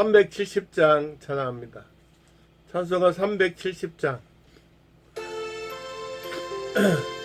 370장 전화합니다. 찬송가 370장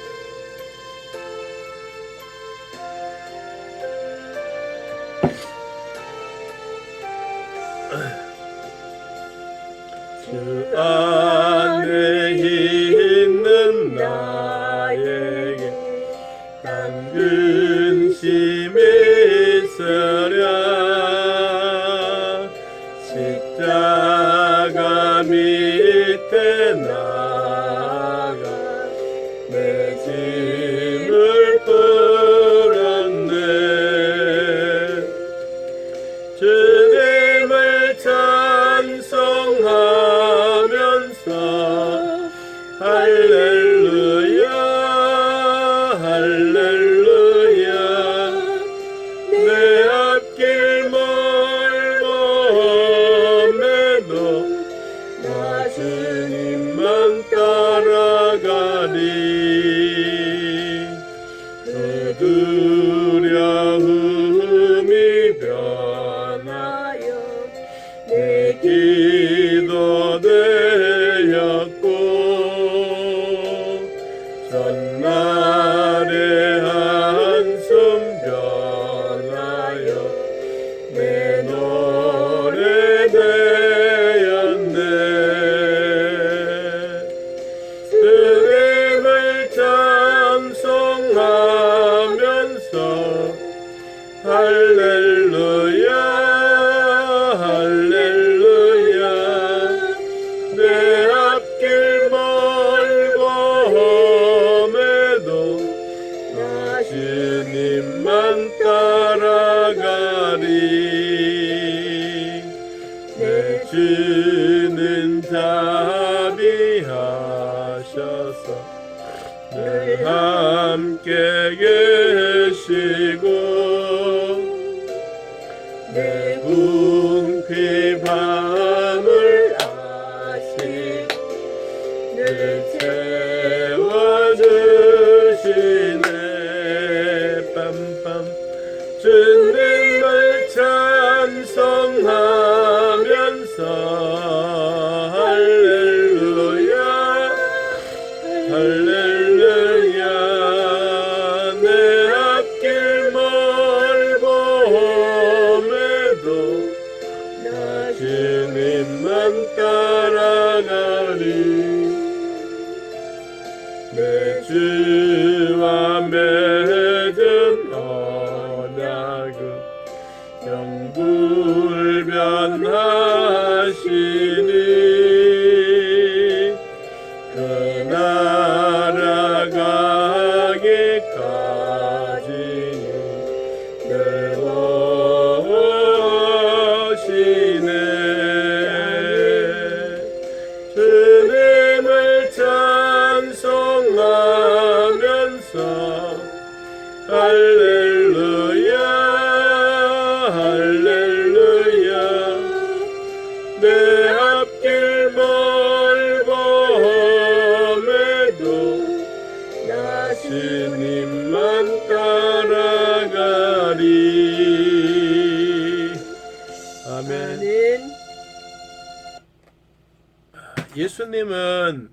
예수님은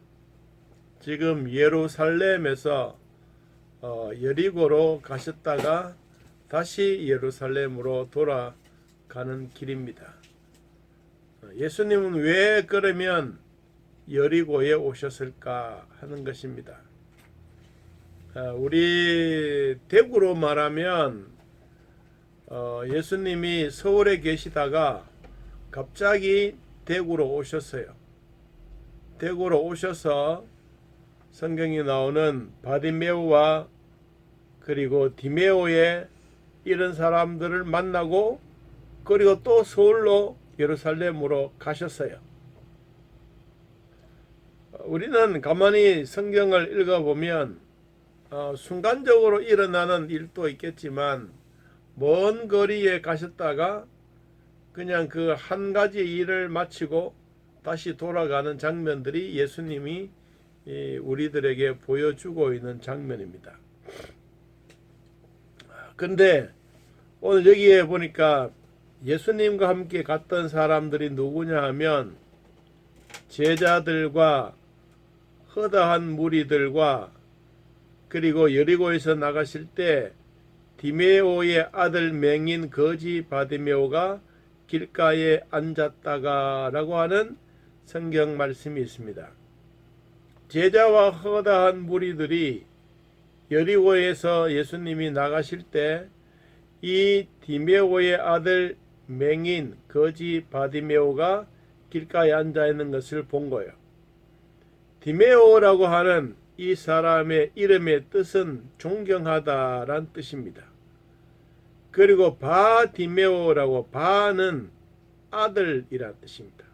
지금 예루살렘에서 어, 여리고로 가셨다가 다시 예루살렘으로 돌아가는 길입니다. 어, 예수님은 왜 그러면 여리고에 오셨을까 하는 것입니다. 어, 우리 대구로 말하면 어, 예수님이 서울에 계시다가 갑자기 대구로 오셨어요. 대구로 오셔서 성경이 나오는 바디메오와 그리고 디메오의 이런 사람들을 만나고 그리고 또 서울로 예루살렘으로 가셨어요. 우리는 가만히 성경을 읽어보면 어, 순간적으로 일어나는 일도 있겠지만 먼 거리에 가셨다가 그냥 그 한 가지 일을 마치고 다시 돌아가는 장면들이 예수님이 이 우리들에게 보여주고 있는 장면입니다. 근데 오늘 여기에 보니까 예수님과 함께 갔던 사람들이 누구냐 하면 제자들과 허다한 무리들과 그리고 여리고에서 나가실 때 디메오의 아들 맹인 거지 바디메오가 길가에 앉았다가 라고 하는 성경 말씀이 있습니다. 제자와 허다한 무리들이 여리고에서 예수님이 나가실 때 이 디메오의 아들 맹인 거지 바디메오가 길가에 앉아 있는 것을 본 거예요. 디메오라고 하는 이 사람의 이름의 뜻은 존경하다란 뜻입니다. 그리고 바디메오라고 바는 아들이란 뜻입니다.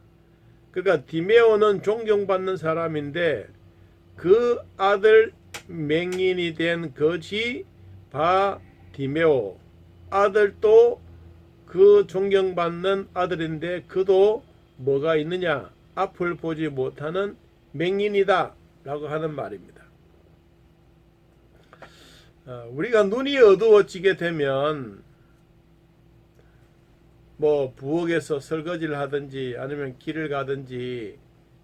그러니까 디메오는 존경받는 사람인데 그 아들 맹인이 된 거지 바 디메오 아들도 그 존경받는 아들인데 그도 뭐가 있느냐 앞을 보지 못하는 맹인이다 라고 하는 말입니다. 어, 우리가 눈이 어두워지게 되면 뭐 부엌에서 설거지를 하든지 아니면 길을 가든지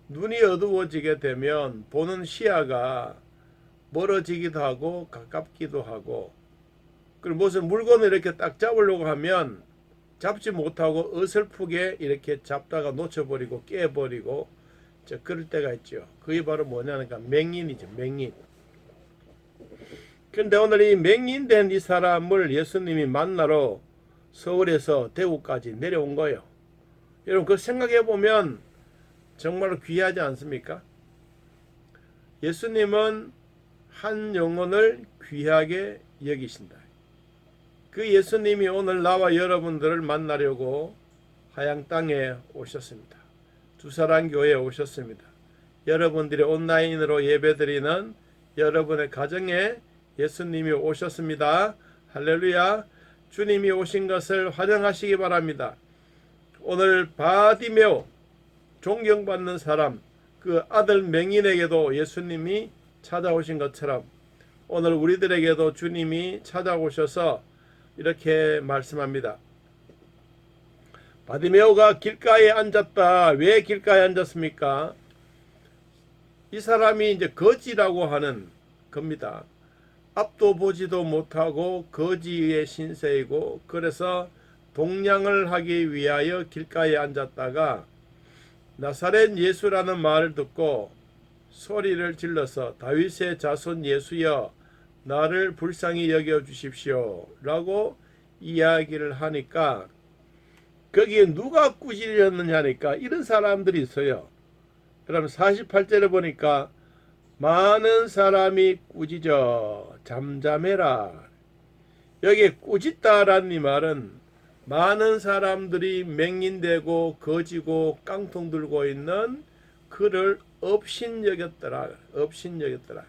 눈이 어두워지게 되면 보는 시야가 멀어지기도 하고 가깝기도 하고 그리고 무슨 물건을 이렇게 딱 잡으려고 하면 잡지 못하고 어설프게 이렇게 잡다가 놓쳐버리고 깨버리고 저 그럴 때가 있죠. 그게 바로 뭐냐니까 맹인이죠. 맹인. 근데 오늘 이 맹인된 이 사람을 예수님이 만나러 서울에서 대구까지 내려온 거예요. 여러분 그 생각해 보면 정말 귀하지 않습니까? 예수님은 한 영혼을 귀하게 여기신다. 그 예수님이 오늘 나와 여러분들을 만나려고 하양 땅에 오셨습니다. 두사랑 교회에 오셨습니다. 여러분들이 온라인으로 예배드리는 여러분의 가정에 예수님이 오셨습니다. 할렐루야. 주님이 오신 것을 환영하시기 바랍니다. 오늘 바디메오 존경받는 사람 그 아들 맹인에게도 예수님이 찾아오신 것처럼 오늘 우리들에게도 주님이 찾아오셔서 이렇게 말씀합니다. 바디메오가 길가에 앉았다. 왜 길가에 앉았습니까? 이 사람이 이제 거지라고 하는 겁니다. 앞도 보지도 못하고 거지의 신세이고 그래서 동냥을 하기 위하여 길가에 앉았다가 나사렛 예수라는 말을 듣고 소리를 질러서 다윗의 자손 예수여 나를 불쌍히 여겨 주십시오 라고 이야기를 하니까 거기에 누가 꾸짖었느냐니까 이런 사람들이 있어요. 그럼 48절에 보니까 많은 사람이 꾸짖어 잠잠해라. 여기 꾸짖다라는 이 말은 많은 사람들이 맹인되고 거지고 깡통 들고 있는 그를 업신여겼더라. 업신여겼더라.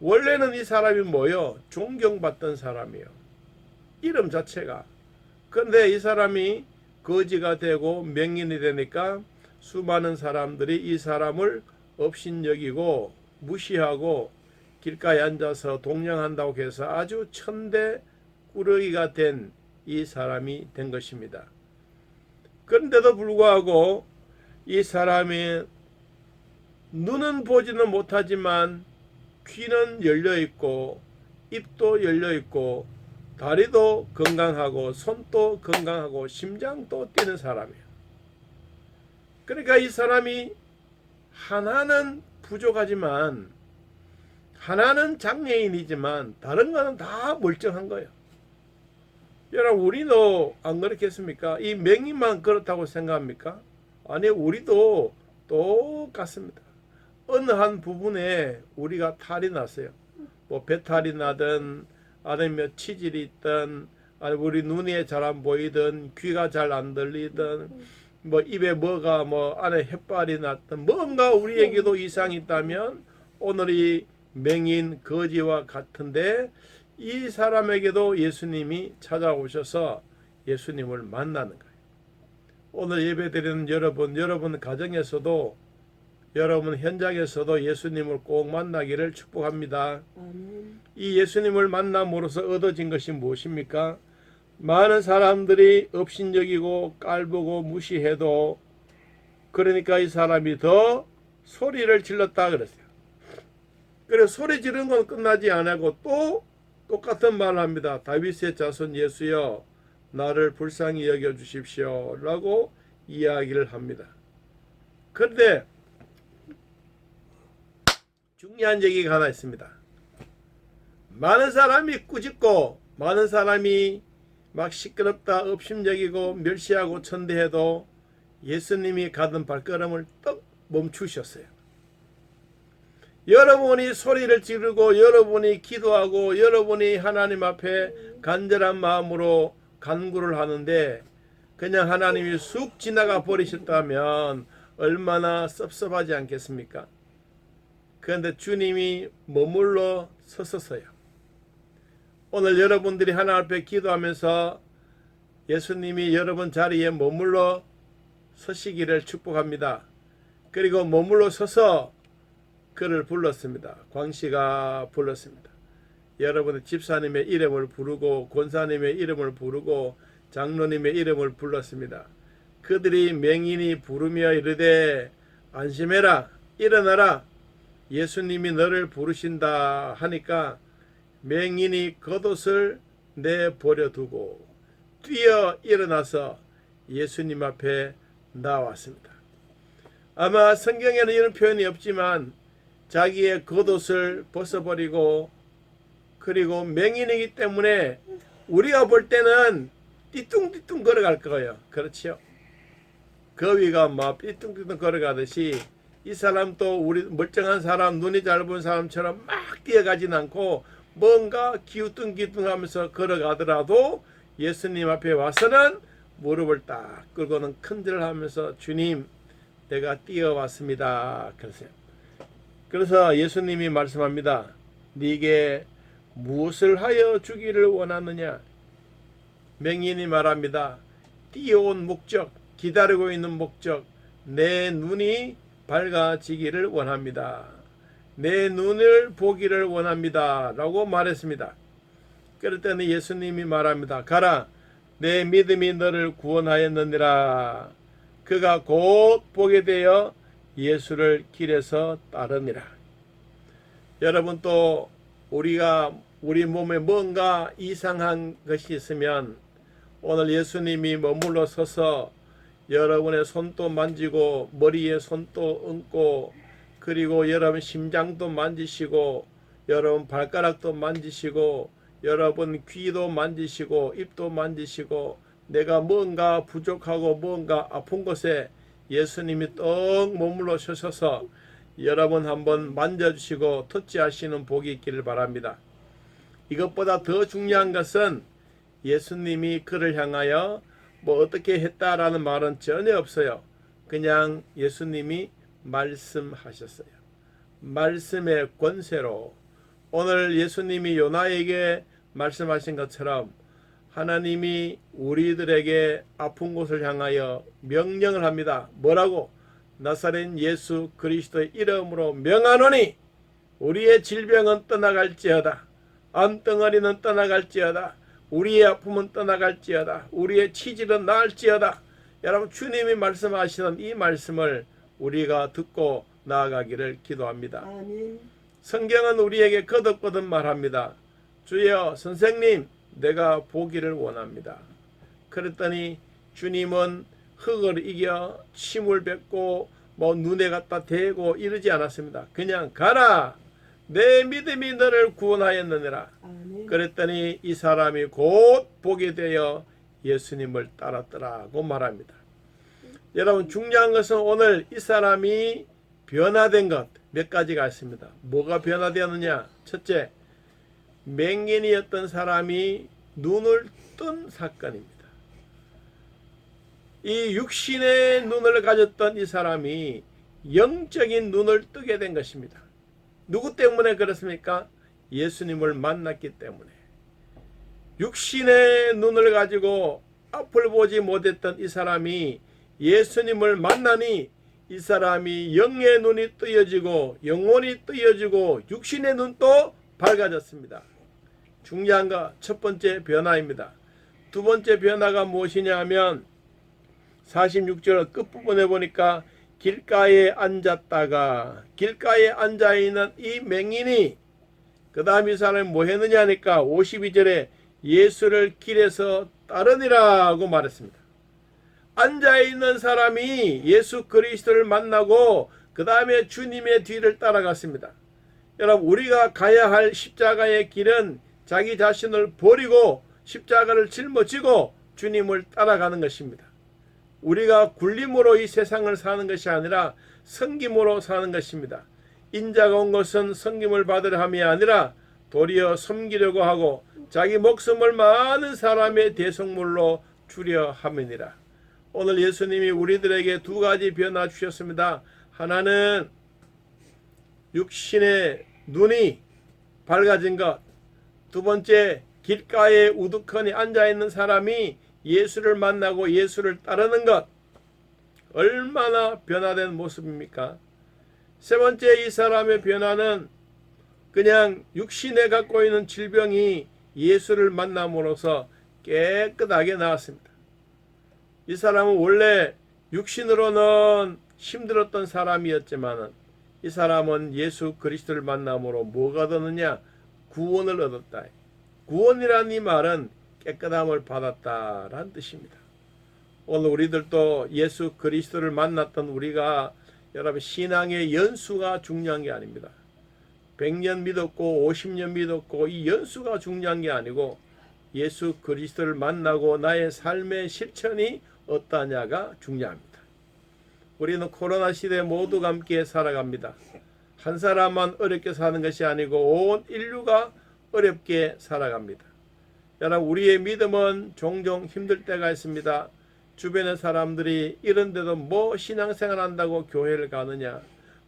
원래는 이 사람이 뭐요? 존경받던 사람이요. 이름 자체가. 그런데 이 사람이 거지가 되고 맹인이 되니까 수많은 사람들이 이 사람을 업신여기고 무시하고 길가에 앉아서 동냥한다고 해서 아주 천대 꾸러기가 된 이 사람이 된 것입니다. 그런데도 불구하고 이 사람이 눈은 보지는 못하지만 귀는 열려 있고 입도 열려 있고 다리도 건강하고 손도 건강하고 심장도 뛰는 사람이에요. 그러니까 이 사람이 하나는 부족하지만 하나는 장애인이지만 다른 거는 다 멀쩡한 거예요. 여러분 우리도 안 그렇겠습니까? 이 맹인만 그렇다고 생각합니까? 아니 우리도 똑같습니다. 어느 한 부분에 우리가 탈이 났어요. 뭐 배탈이 나든 아니면 치질이 있든 아니 우리 눈이 잘 안 보이든 귀가 잘 안 들리든 뭐 입에 뭐가 뭐 안에 햇발이 났든 뭔가 우리에게도 이상이 있다면 오늘이 맹인 거지와 같은데 이 사람에게도 예수님이 찾아오셔서 예수님을 만나는 거예요. 오늘 예배드리는 여러분, 여러분 가정에서도 여러분 현장에서도 예수님을 꼭 만나기를 축복합니다. 아멘. 이 예수님을 만남으로써 얻어진 것이 무엇입니까? 많은 사람들이 업신여기고 깔보고 무시해도 그러니까 이 사람이 더 소리를 질렀다 그랬어요. 그래 소리 지르는 건 끝나지 않고 또 똑같은 말을 합니다. 다윗의 자손 예수여 나를 불쌍히 여겨 주십시오 라고 이야기를 합니다. 그런데 중요한 얘기가 하나 있습니다. 많은 사람이 꾸짖고 많은 사람이 막 시끄럽다 업심여기고 멸시하고 천대해도 예수님이 가던 발걸음을 떡 멈추셨어요. 여러분이 소리를 지르고 여러분이 기도하고 여러분이 하나님 앞에 간절한 마음으로 간구를 하는데 그냥 하나님이 쑥 지나가 버리셨다면 얼마나 섭섭하지 않겠습니까? 그런데 주님이 머물러 서서서요. 오늘 여러분들이 하나 앞에 기도하면서 예수님이 여러분 자리에 머물러 서시기를 축복합니다. 그리고 머물러 서서 그를 불렀습니다. 광씨가 불렀습니다. 여러분의 집사님의 이름을 부르고 권사님의 이름을 부르고 장로님의 이름을 불렀습니다. 그들이 맹인이 부르며 이르되 안심해라 일어나라 예수님이 너를 부르신다 하니까 맹인이 겉옷을 내버려 두고 뛰어 일어나서 예수님 앞에 나왔습니다. 아마 성경에는 이런 표현이 없지만 자기의 겉옷을 벗어버리고 그리고 맹인이기 때문에 우리가 볼 때는 띠뚱띠뚱 걸어갈 거예요. 그렇지요? 거위가 막 띠뚱띠뚱 걸어가듯이 이 사람도 우리 멀쩡한 사람, 눈이 잘 보는 사람처럼 막 뛰어가진 않고 뭔가 기우뚱기우뚱하면서 걸어가더라도 예수님 앞에 와서는 무릎을 딱 꿇고는 큰절하면서 주님 내가 뛰어왔습니다. 그러세요. 그래서 예수님이 말씀합니다. 네게 무엇을 하여 주기를 원하느냐? 맹인이 말합니다. 뛰어온 목적, 기다리고 있는 목적, 내 눈이 밝아지기를 원합니다. 내 눈을 보기를 원합니다. 라고 말했습니다. 그럴 때는 예수님이 말합니다. 가라. 내 믿음이 너를 구원하였느니라. 그가 곧 보게 되어 예수를 길에서 따르니라. 여러분 또 우리가 우리 몸에 뭔가 이상한 것이 있으면 오늘 예수님이 머물러 서서 여러분의 손도 만지고 머리에 손도 얹고 그리고 여러분 심장도 만지시고 여러분 발가락도 만지시고 여러분 귀도 만지시고 입도 만지시고 내가 뭔가 부족하고 뭔가 아픈 곳에 예수님이 떡 머물러 서셔서 여러분 한번 만져주시고 터치하시는 복이 있기를 바랍니다. 이것보다 더 중요한 것은 예수님이 그를 향하여 뭐 어떻게 했다라는 말은 전혀 없어요. 그냥 예수님이 말씀하셨어요. 말씀의 권세로 오늘 예수님이 요나에게 말씀하신 것처럼 하나님이 우리들에게 아픈 곳을 향하여 명령을 합니다. 뭐라고? 나사렛 예수 그리스도의 이름으로 명하노니 우리의 질병은 떠나갈지어다. 암덩어리는 떠나갈지어다. 우리의 아픔은 떠나갈지어다. 우리의 치질은 나을지어다. 여러분 주님이 말씀하시는 이 말씀을 우리가 듣고 나아가기를 기도합니다. 아멘. 성경은 우리에게 거듭거듭 말합니다. 주여 선생님 내가 보기를 원합니다. 그랬더니 주님은 흙을 이겨 침을 뱉고 뭐 눈에 갖다 대고 이러지 않았습니다. 그냥 가라 내 믿음이 너를 구원하였느니라. 아멘. 그랬더니 이 사람이 곧 보게 되어 예수님을 따랐더라고 말합니다. 여러분 중요한 것은 오늘 이 사람이 변화된 것 몇 가지가 있습니다. 뭐가 변화되었느냐? 첫째, 맹인이었던 사람이 눈을 뜬 사건입니다. 이 육신의 눈을 가졌던 이 사람이 영적인 눈을 뜨게 된 것입니다. 누구 때문에 그렇습니까? 예수님을 만났기 때문에. 육신의 눈을 가지고 앞을 보지 못했던 이 사람이 예수님을 만나니 이 사람이 영의 눈이 뜨여지고 영혼이 뜨여지고 육신의 눈도 밝아졌습니다. 중요한 거 첫 번째 변화입니다. 두 번째 변화가 무엇이냐 하면 46절 끝부분에 보니까 길가에 앉았다가 길가에 앉아 있는 이 맹인이 그 다음 이 사람이 뭐 했느냐 하니까 52절에 예수를 길에서 따르니라고 말했습니다. 앉아 있는 사람이 예수 그리스도를 만나고 그 다음에 주님의 뒤를 따라갔습니다. 여러분 우리가 가야 할 십자가의 길은 자기 자신을 버리고 십자가를 짊어지고 주님을 따라가는 것입니다. 우리가 굴림으로 이 세상을 사는 것이 아니라 성김으로 사는 것입니다. 인자가 온 것은 성김을 받으려 함이 아니라 도리어 섬기려고 하고 자기 목숨을 많은 사람의 대성물로 주려 함이니라. 오늘 예수님이 우리들에게 두 가지 변화 주셨습니다. 하나는 육신의 눈이 밝아진 것. 두 번째, 길가에 우두커니 앉아 있는 사람이 예수를 만나고 예수를 따르는 것. 얼마나 변화된 모습입니까? 세 번째, 이 사람의 변화는 그냥 육신에 갖고 있는 질병이 예수를 만남으로써 깨끗하게 나았습니다. 이 사람은 원래 육신으로는 힘들었던 사람이었지만은 이 사람은 예수 그리스도를 만남으로 뭐가 얻었느냐? 구원을 얻었다. 구원이라는 이 말은 깨끗함을 받았다라는 뜻입니다. 오늘 우리들도 예수 그리스도를 만났던 우리가 여러분 신앙의 연수가 중요한 게 아닙니다. 100년 믿었고 50년 믿었고 이 연수가 중요한 게 아니고 예수 그리스도를 만나고 나의 삶의 실천이 어떠냐가 중요합니다. 우리는 코로나 시대 모두가 함께 살아갑니다. 한 사람만 어렵게 사는 것이 아니고 온 인류가 어렵게 살아갑니다. 여러분 우리의 믿음은 종종 힘들 때가 있습니다. 주변의 사람들이 이런데도 뭐 신앙생활 한다고 교회를 가느냐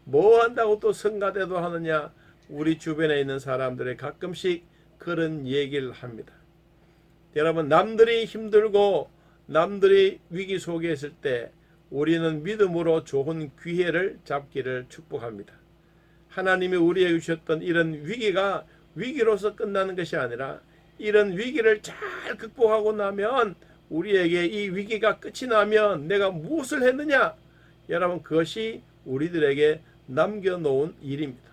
뭐 한다고 또 성가대도 하느냐 우리 주변에 있는 사람들이 가끔씩 그런 얘기를 합니다. 여러분 남들이 힘들고 남들이 위기 속에 있을 때 우리는 믿음으로 좋은 기회를 잡기를 축복합니다. 하나님이 우리에게 주셨던 이런 위기가 위기로서 끝나는 것이 아니라 이런 위기를 잘 극복하고 나면 우리에게 이 위기가 끝이 나면 내가 무엇을 했느냐? 여러분 그것이 우리들에게 남겨놓은 일입니다.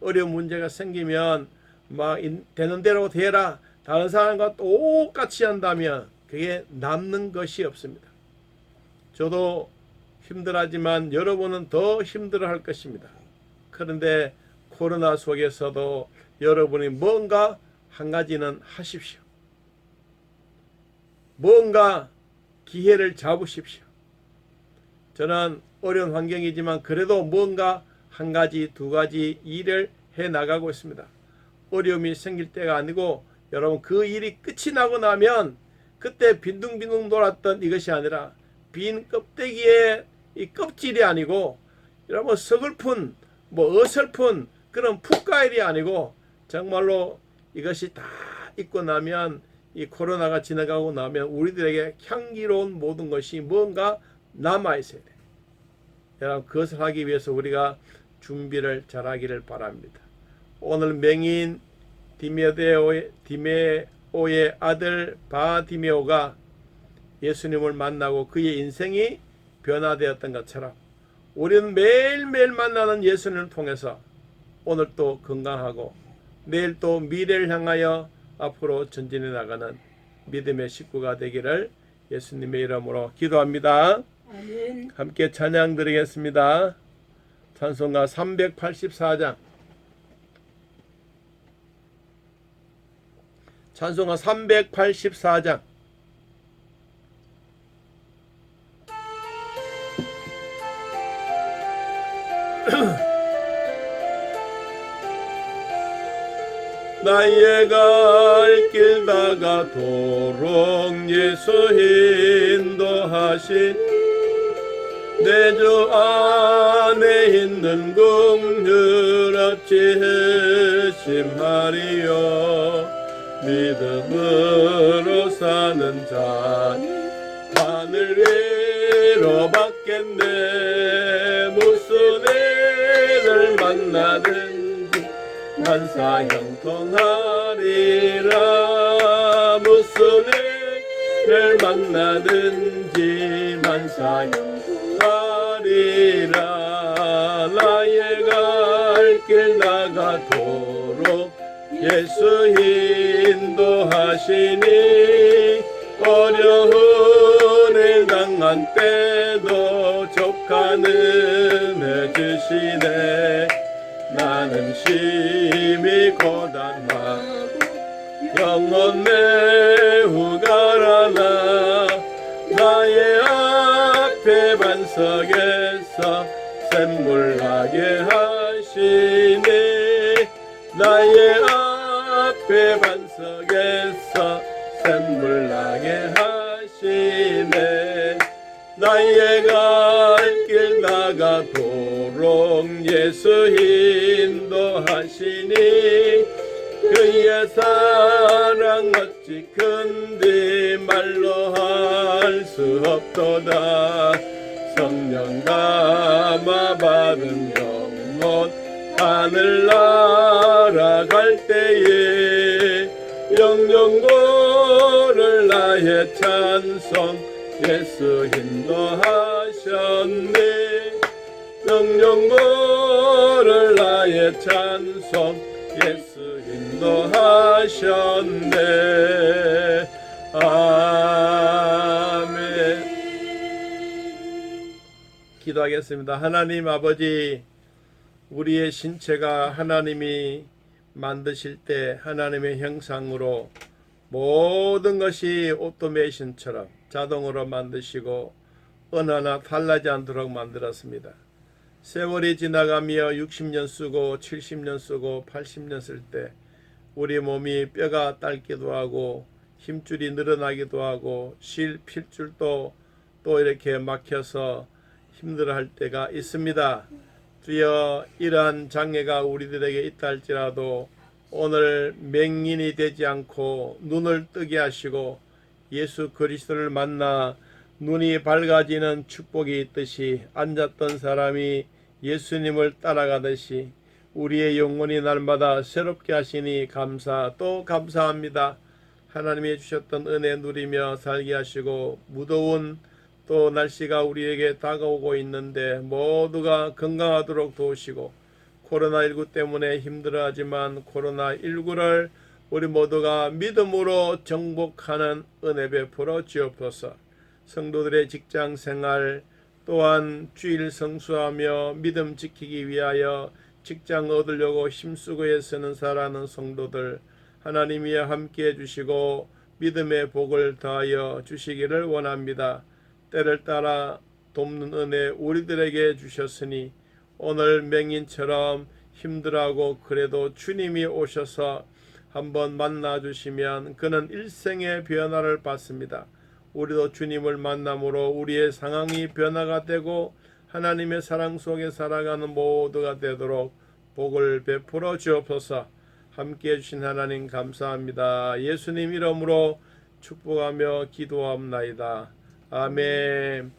어려운 문제가 생기면 막 인- 되는 대로 되라 다른 사람과 똑같이 한다면 그게 남는 것이 없습니다. 저도 힘들하지만 여러분은 더 힘들어할 것입니다. 그런데 코로나 속에서도 여러분이 뭔가 한 가지는 하십시오. 뭔가 기회를 잡으십시오. 저는 어려운 환경이지만 그래도 뭔가 한 가지 두 가지 일을 해 나가고 있습니다. 어려움이 생길 때가 아니고 여러분 그 일이 끝이 나고 나면 그때 빈둥빈둥 돌았던 이것이 아니라 빈 껍데기에 이 껍질이 아니고 여러분 서글픈 뭐 어설픈 그런 풋가일이 아니고 정말로 이것이 다 있고 나면 이 코로나가 지나가고 나면 우리들에게 향기로운 모든 것이 뭔가 남아 있어야 돼. 여러분 그것을 하기 위해서 우리가 준비를 잘하기를 바랍니다. 오늘 맹인 디메오의, 디메 오의 아들 바디메오가 예수님을 만나고 그의 인생이 변화되었던 것처럼 우리는 매일매일 만나는 예수님을 통해서 오늘 또 건강하고 내일 또 미래를 향하여 앞으로 전진해 나가는 믿음의 식구가 되기를 예수님의 이름으로 기도합니다. 아멘. 함께 찬양 드리겠습니다. 찬송가 384장. 찬송가 384장. 나의 갈 길 다가도록 예수 인도하신 내 주 안에 있는 긍휼 어찌 심하리요 믿음으로 사는 자 하늘 위로 받겠네. 무슨 일을 만나든지 만사 형통하리라. 무슨 일을 만나든지 만사 형통하리라. 나의 갈 길 나가도록 예수 인도하시니 어려운 일 당한 때도 족한 은혜 주시네. 나는 심히 고단하고 영혼 매우 가라나 나의 앞에 반석에서 샘물 나게 하시니 앞에 반석에서 샘물 나게 하시네. 나의 갈길 나가도록 예수 인도하시니 그의 사랑 어찌 큰디 말로 할 수 없도다. 성령 감화 받은 영혼 하늘 날아갈 때에 영영고를 나의 찬송 예수 인도하셨네. 영영고를 나의 찬송 예수 인도하셨네. 아멘. 기도하겠습니다. 하나님 아버지 우리의 신체가 하나님이 만드실 때 하나님의 형상으로 모든 것이 오토메이션처럼 자동으로 만드시고 어느 하나 달라지 않도록 만들었습니다. 세월이 지나가며 60년 쓰고 70년 쓰고 80년 쓸 때 우리 몸이 뼈가 딸기도 하고 힘줄이 늘어나기도 하고 실 필줄도 또 이렇게 막혀서 힘들어할 때가 있습니다. 주여 이러한 장애가 우리들에게 있다 할지라도 오늘 맹인이 되지 않고 눈을 뜨게 하시고 예수 그리스도를 만나 눈이 밝아지는 축복이 있듯이 앉았던 사람이 예수님을 따라가듯이 우리의 영혼이 날마다 새롭게 하시니 감사 또 감사합니다. 하나님이 주셨던 은혜 누리며 살게 하시고 무더운 또 날씨가 우리에게 다가오고 있는데 모두가 건강하도록 도우시고 코로나19 때문에 힘들어하지만 코로나19를 우리 모두가 믿음으로 정복하는 은혜 베풀어 주옵소서. 성도들의 직장 생활 또한 주일 성수하며 믿음 지키기 위하여 직장 얻으려고 힘쓰고 애쓰는 사랑하는 성도들 하나님이 함께 해주시고 믿음의 복을 더하여 주시기를 원합니다. 때를 따라 돕는 은혜 우리들에게 주셨으니 오늘 맹인처럼 힘들어하고 그래도 주님이 오셔서 한번 만나 주시면 그는 일생의 변화를 받습니다. 우리도 주님을 만남으로 우리의 상황이 변화가 되고 하나님의 사랑 속에 살아가는 모두가 되도록 복을 베풀어 주옵소서. 함께 해주신 하나님 감사합니다. 예수님 이름으로 축복하며 기도합나이다. 아멘.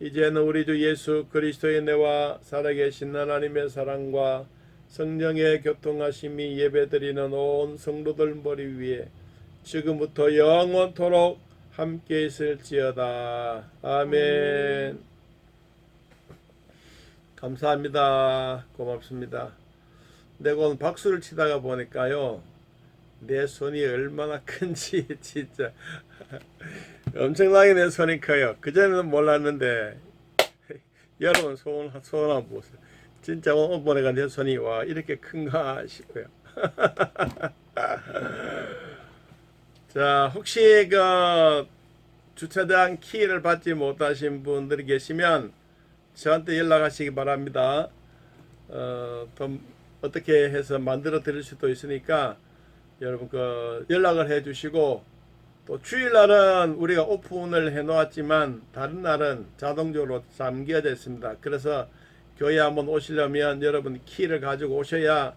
이제는 우리 주 예수 그리스도의 내와 살아계신 하나님의 사랑과 성령의 교통하심이 예배드리는 온 성도들 머리 위에 지금부터 영원토록 함께 있을지어다. 아멘. 감사합니다. 고맙습니다. 내가 오늘 박수를 치다가 보니까요. 내 손이 얼마나 큰지 진짜 엄청나게 내 손이 커요. 그전에는 몰랐는데 여러분 손, 손 한번 보세요. 진짜 보니까 내 손이 와 이렇게 큰가 싶어요. 자 혹시 그 주차장 키를 받지 못하신 분들이 계시면 저한테 연락하시기 바랍니다. 어, 또 어떻게 해서 만들어 드릴 수도 있으니까 여러분 그 연락을 해 주시고 또 주일날은 우리가 오픈을 해 놓았지만 다른 날은 자동적으로 잠겨져 있습니다. 그래서 교회 한번 오시려면 여러분 키를 가지고 오셔야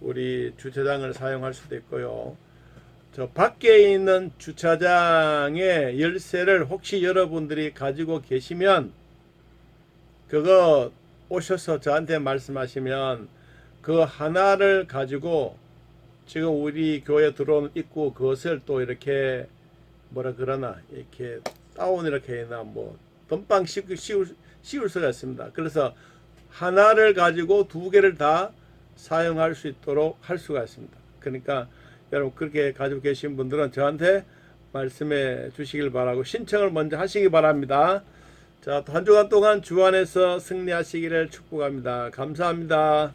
우리 주차장을 사용할 수도 있고요. 저 밖에 있는 주차장의 열쇠를 혹시 여러분들이 가지고 계시면 그거 오셔서 저한테 말씀하시면 그 하나를 가지고 지금 우리 교회 들어오는 입구 그것을 또 이렇게 뭐라 그러나 이렇게 다운 이렇게 해나 뭐 덤빵 씌울, 씌울, 씌울 수가 있습니다. 그래서 하나를 가지고 두 개를 다 사용할 수 있도록 할 수가 있습니다. 그러니까 여러분 그렇게 가지고 계신 분들은 저한테 말씀해 주시길 바라고 신청을 먼저 하시기 바랍니다. 자, 한 주간 동안 주 안에서 승리하시기를 축복합니다. 감사합니다.